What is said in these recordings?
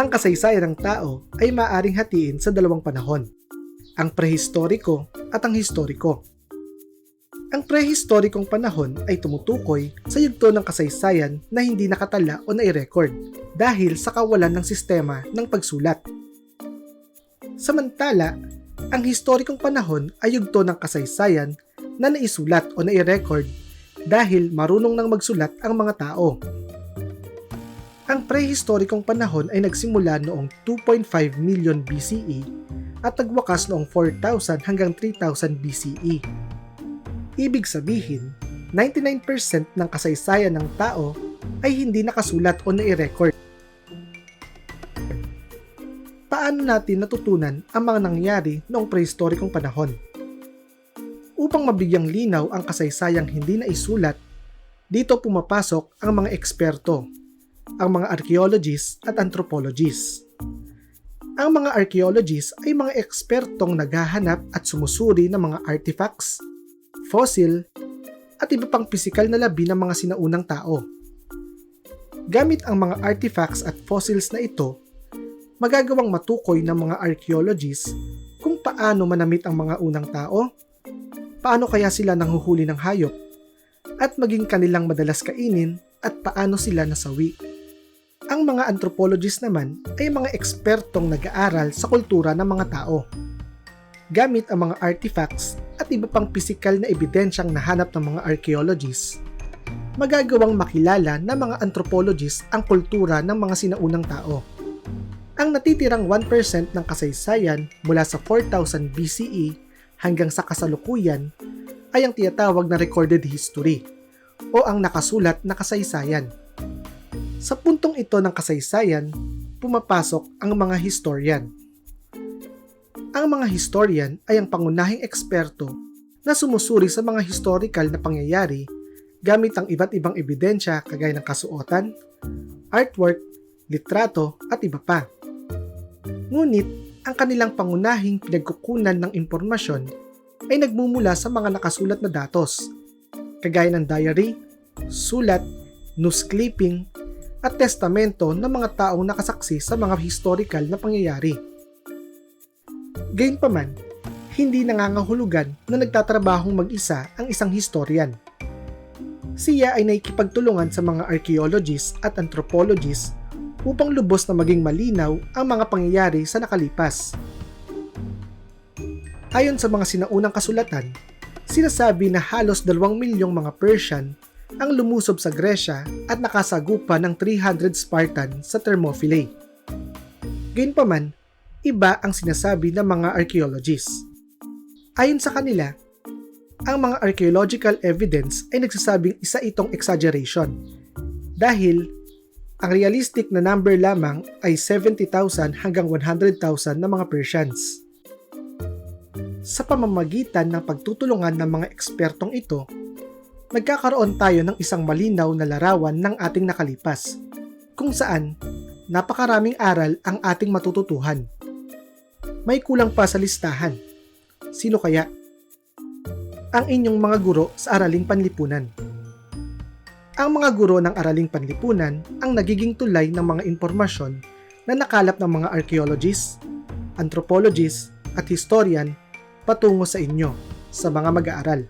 Ang kasaysayan ng tao ay maaring hatiin sa dalawang panahon, ang prehistoriko at ang historiko. Ang prehistorikong panahon ay tumutukoy sa yugto ng kasaysayan na hindi nakatala o nai-record dahil sa kawalan ng sistema ng pagsulat. Samantala, ang historikong panahon ay yugto ng kasaysayan na naisulat o nai-record dahil marunong nang magsulat ang mga tao. Ang prehistorikong panahon ay nagsimula noong 2.5 million BCE at nagwakas noong 4000 hanggang 3000 BCE. Ibig sabihin, 99% ng kasaysayan ng tao ay hindi nakasulat o nai-record. Paano natin natutunan ang mga nangyari noong prehistorikong panahon? Upang mabigyang linaw ang kasaysayang hindi naisulat, dito pumapasok ang mga eksperto, ang mga archaeologists at anthropologists. Ang mga archaeologists ay mga ekspertong naghahanap at sumusuri ng mga artifacts, fossil, at iba pang pisikal na labi ng mga sinaunang tao. Gamit ang mga artifacts at fossils na ito, magagawang matukoy ng mga archaeologists kung paano manamit ang mga unang tao, paano kaya sila nanghuhuli ng hayop, at maging kanilang madalas kainin at paano sila nasawi. Ang mga anthropologists naman ay mga ekspertong nag-aaral sa kultura ng mga tao. Gamit ang mga artifacts at iba pang pisikal na ebidensyang nahanap ng mga archaeologists, magagawang makilala ng mga anthropologists ang kultura ng mga sinaunang tao. Ang natitirang 1% ng kasaysayan mula sa 4000 BCE hanggang sa kasalukuyan ay ang tinatawag na recorded history o ang nakasulat na kasaysayan. Sa puntong ito ng kasaysayan, pumapasok ang mga historian. Ang mga historian ay ang pangunahing eksperto na sumusuri sa mga historical na pangyayari gamit ang iba't ibang ebidensya kagaya ng kasuotan, artwork, litrato at iba pa. Ngunit, ang kanilang pangunahing pinagkukunan ng impormasyon ay nagmumula sa mga nakasulat na datos, kagaya ng diary, sulat, news clipping, at testamento ng mga taong nakasaksi sa mga historical na pangyayari. Gayunpaman, hindi nangangahulugan na nagtatrabahong mag-isa ang isang historian. Siya ay naikipagtulungan sa mga archaeologists at anthropologists upang lubos na maging malinaw ang mga pangyayari sa nakalipas. Ayon sa mga sinaunang kasulatan, sinasabi na halos 2 milyong mga Persian ang lumusob sa Gresya at nakasagupa ng 300 Spartan sa Thermopylae. Gayunpaman, iba ang sinasabi ng mga archaeologists. Ayon sa kanila, ang mga archaeological evidence ay nagsasabing isa itong exaggeration dahil ang realistic na number lamang ay 70,000 hanggang 100,000 na mga Persians. Sa pamamagitan ng pagtutulungan ng mga ekspertong ito, nagkakaroon tayo ng isang malinaw na larawan ng ating nakalipas, kung saan napakaraming aral ang ating matututuhan. May kulang pa sa listahan. Sino kaya? Ang inyong mga guro sa araling panlipunan. Ang mga guro ng araling panlipunan ang nagiging tulay ng mga impormasyon na nakalap ng mga archaeologists, anthropologists, at historian patungo sa inyo, sa mga mag-aaral.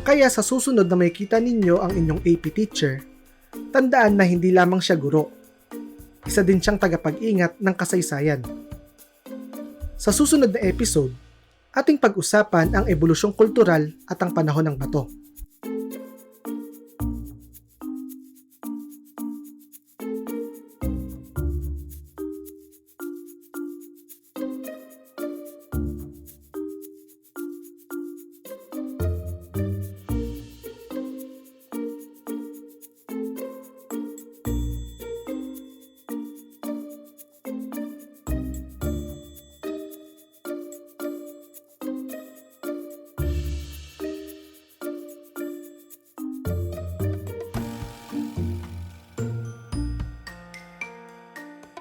Kaya sa susunod na makikita ninyo ang inyong AP teacher, tandaan na hindi lamang siya guro. Isa din siyang tagapag-ingat ng kasaysayan. Sa susunod na episode, ating pag-usapan ang ebolusyong kultural at ang panahon ng bato.